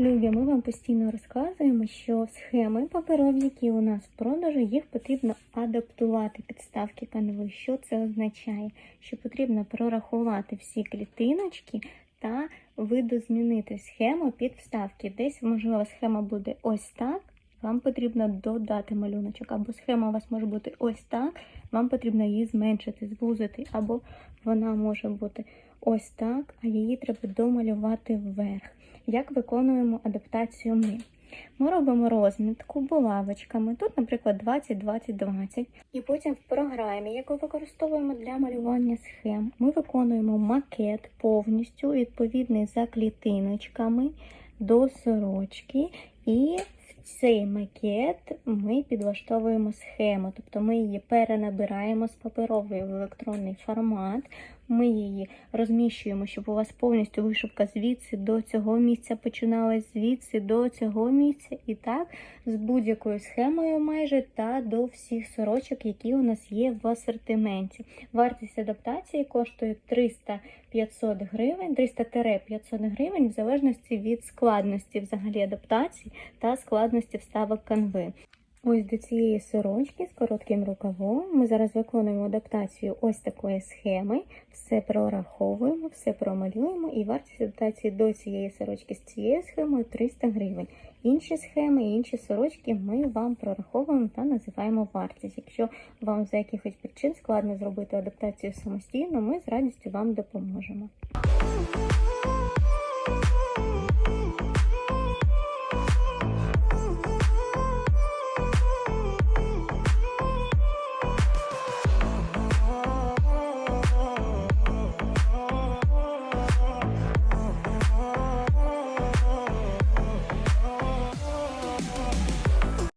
Любі, ми вам постійно розказуємо, що схеми паперові, які у нас в продажу, їх потрібно адаптувати під ставки канви. Що це означає? Що потрібно прорахувати всі клітиночки та видозмінити схему під вставки. Десь, можливо, схема буде ось так. Вам потрібно додати малюночок, або схема у вас може бути ось так, вам потрібно її зменшити, звузити, або вона може бути ось так, а її треба домалювати вверх. Як виконуємо адаптацію ми? Ми робимо розмітку булавочками. Тут, наприклад, 20, 20, 20. І потім в програмі, яку використовуємо для малювання схем, ми виконуємо макет повністю відповідний за клітиночками до сорочки. І цей макет ми підлаштовуємо схему, тобто ми її перенабираємо з паперової в електронний формат. Ми її розміщуємо, щоб у вас повністю вишивка звідси до цього місця починалась, звідси до цього місця, і так з будь-якою схемою майже та до всіх сорочок, які у нас є в асортименті. Вартість адаптації коштує 300-500 гривень, 300-500 гривень в залежності від складності взагалі адаптації та складності вставок канви. Ось до цієї сорочки з коротким рукавом ми зараз виконуємо адаптацію ось такої схеми. Все прораховуємо, все промалюємо, і вартість адаптації до цієї сорочки з цією схемою 300 гривень. Інші схеми, інші сорочки ми вам прораховуємо та називаємо вартість. Якщо вам за якихось причин складно зробити адаптацію самостійно, ми з радістю вам допоможемо.